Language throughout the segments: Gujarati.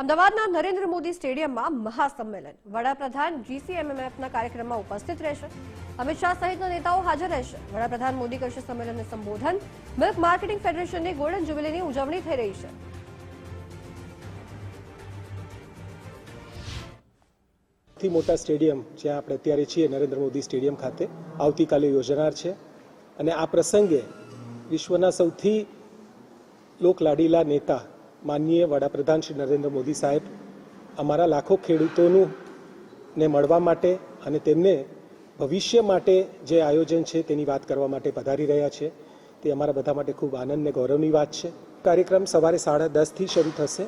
અમદાવાદના નરેન્દ્ર મોદી સ્ટેડિયમમાં મહાસંમેલન. વડાપ્રધાન જીસીએમએમએફના કાર્યક્રમમાં ઉપસ્થિત રહેશે. અમિત શાહ સહિતના નેતાઓ હાજર રહેશે. વડાપ્રધાન મોદી કરશે સંમેલનને સંબોધન. મિલ્ક માર્કેટિંગ ફેડરેશનની ગોલ્ડન જ્યુબિલીની ઉજવણી થઈ રહી છે. સૌથી મોટા સ્ટેડિયમ જ્યાં આપણે અત્યારે છીએ, નરેન્દ્ર મોદી સ્ટેડિયમ ખાતે, આવતીકાલે યોજાનાર છે. અને આ પ્રસંગે વિશ્વના સૌથી લોકલાડીલા નેતા માનનીય વડાપ્રધાન શ્રી નરેન્દ્ર મોદી સાહેબ અમારા લાખો ખેડૂતોનું ને મળવા માટે અને તેમને ભવિષ્ય માટે જે આયોજન છે તેની વાત કરવા માટે પધારી રહ્યા છે. તે અમારા બધા માટે ખૂબ આનંદ ને ગૌરવની વાત છે. કાર્યક્રમ સવારે સાડા દસથી શરૂ થશે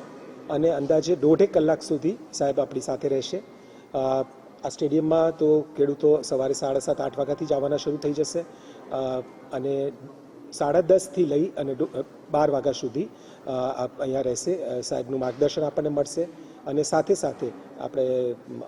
અને અંદાજે દોઢેક કલાક સુધી સાહેબ આપણી સાથે રહેશે. આ સ્ટેડિયમમાં તો ખેડૂતો સવારે સાડા સાત, આઠ વાગ્યાથી જ આવવાના શરૂ થઈ જશે. અને સાડા દસથી લઈ અને બાર વાગ્યા સુધી અહીંયા રહેશે. સાહેબનું માર્ગદર્શન આપણને મળશે અને સાથે સાથે આપણે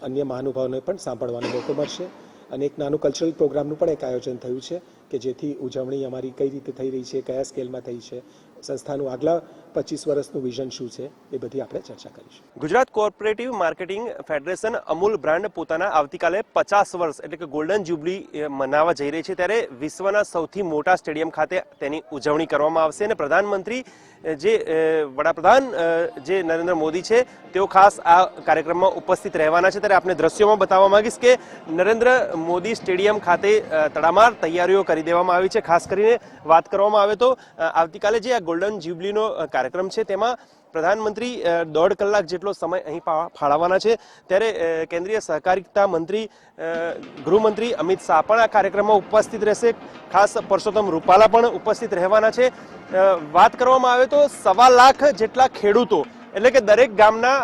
અન્ય મહાનુભાવોને પણ સાંભળવાનો મોકો મળશે. અને એક નાનું કલ્ચરલ પ્રોગ્રામનું પણ એક આયોજન થયું છે કે જેથી ઉજવણી અમારી કઈ રીતે થઈ રહી છે, કયા સ્કેલમાં થઈ છે. સંસ્થાનું આગલા પચીસ વર્ષનું વિઝન શું છે એ બધી આપણે ચર્ચા કરીશું. Gujarat cooperative marketing federation Amul brand પોતાના આવતીકાલે પચાસ વર્ષ એટલે કે ગોલ્ડન જ્યુબલી મનાવવા જઈ રહી છે. ત્યારે વિશ્વના સૌથી મોટા સ્ટેડિયમ ખાતે તેની ઉજવણી કરવામાં આવશે અને પ્રધાનમંત્રી જે વડાપ્રધાન જે નરેન્દ્ર મોદી છે તેઓ ખાસ આ કાર્યક્રમમાં ઉપસ્થિત રહેવાના છે. ત્યારે આપણે દ્રશ્યોમાં બતાવવા માંગીશ કે નરેન્દ્ર મોદી સ્ટેડિયમ ખાતે તડામાર તૈયારીઓ કરી દેવામાં આવી છે. ખાસ કરીને વાત કરવામાં આવે તો આવતીકાલે જે આ ગોલ્ડન જ્યુબલીનો અ, કાર્યક્રમ છે. તેમાં પ્રધાનમંત્રી દોઢ કલાક જેટલો સમય અહીં ફાળવવાના છે. ત્યારે કેન્દ્રીય સહકારિતા મંત્રી ગૃહમંત્રી અમિત શાહ પણ આ કાર્યક્રમમાં ઉપસ્થિત રહેશે. ખાસ પરસોત્તમ રૂપાલા પણ ઉપસ્થિત રહેવાના છે. વાત કરવામાં આવે તો સવા લાખ જેટલા ખેડૂતો, એટલે કે દરેક ગામના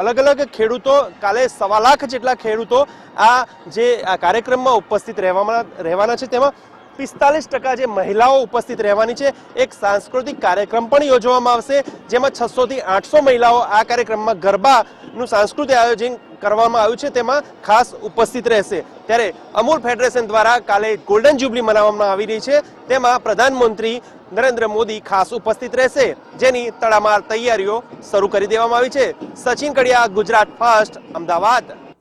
અલગ અલગ ખેડૂતો, કાલે સવા લાખ જેટલા ખેડૂતો આ જે, આ કાર્યક્રમમાં ઉપસ્થિત રહેવામાં, રહેવાના છે. તેમાં પિસ્તાલીસ ટકા જે મહિલાઓ ઉપસ્થિત રહેવાની છે, એક સાંસ્કૃતિક કાર્યક્રમ પણ યોજવામાં આવશે, જેમાં છસો થી આઠસો મહિલાઓ આ કાર્યક્રમમાં ગરબાનું સાંસ્કૃતિક આયોજન કરવામાં આવ્યું છે, તેમાં ખાસ ઉપસ્થિત રહેશે. ત્યારે અમૂલ ફેડરેશન દ્વારા કાલે ગોલ્ડન જ્યુબલી મનાવવામાં આવી રહી છે, તેમાં પ્રધાનમંત્રી નરેન્દ્ર મોદી ખાસ ઉપસ્થિત રહેશે, જેની તડામાર તૈયારીઓ શરૂ કરી દેવામાં આવી છે. સચિન કડિયા, ગુજરાત ફાસ્ટ, અમદાવાદ.